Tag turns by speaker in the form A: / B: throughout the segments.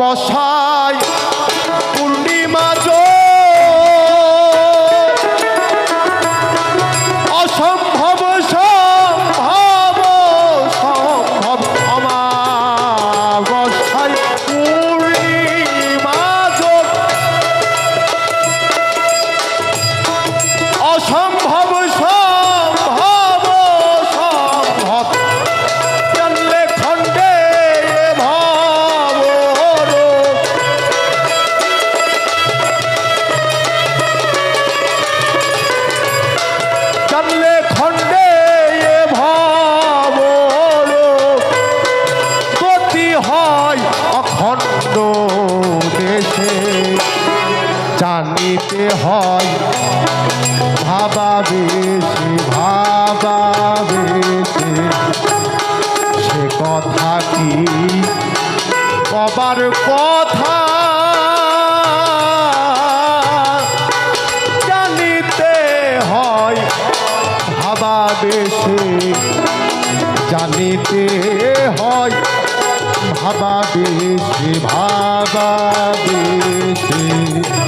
A: বসা অখণ্ড দেশে জানিতে হয় ভাবা বেশি ভাবা বেশি সে কথা কি? কবার কথা। জানিতে হয় ভাবা বেশি জানিতে হয় ভাবা দেশে ভাবা বেশি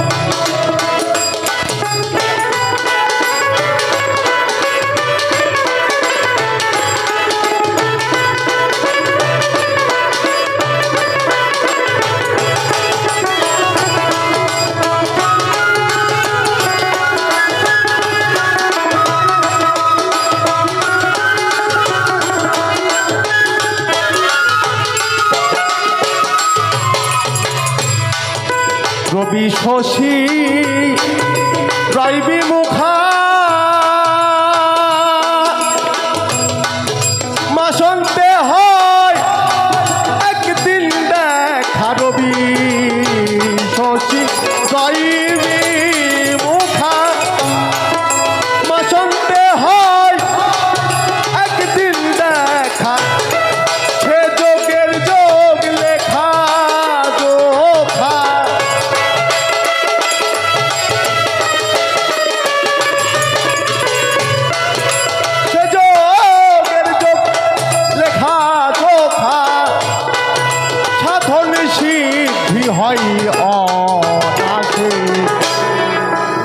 A: শশী রাইবি মুখা। মাসন্তে হয় একদিন দেখা রবি। শশী রবি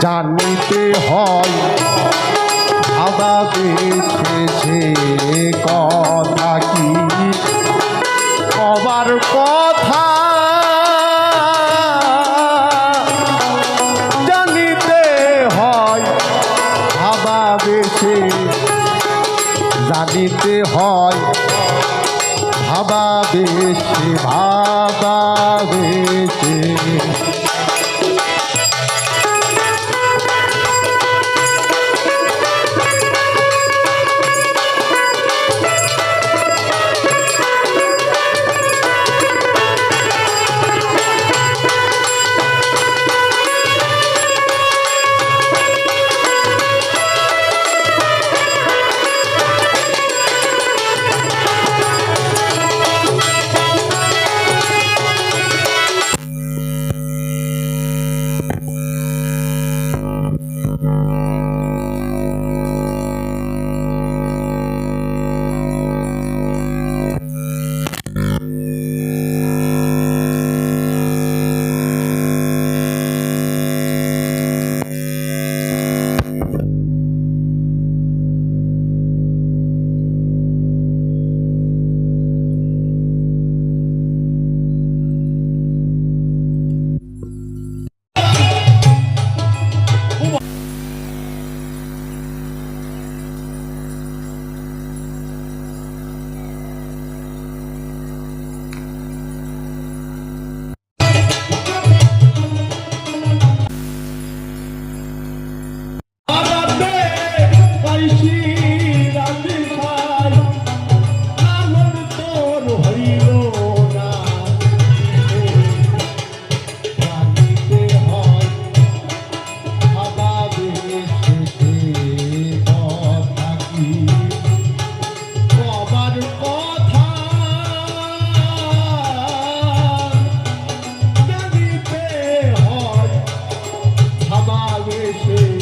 A: জানিতে হয়। ভাবা বেছে কথা কি? কবার কথা জানিতে হয়। ভাবা বেছে জানিতে হয়। ভাবা বেশি ভাবা বেশি Thank you.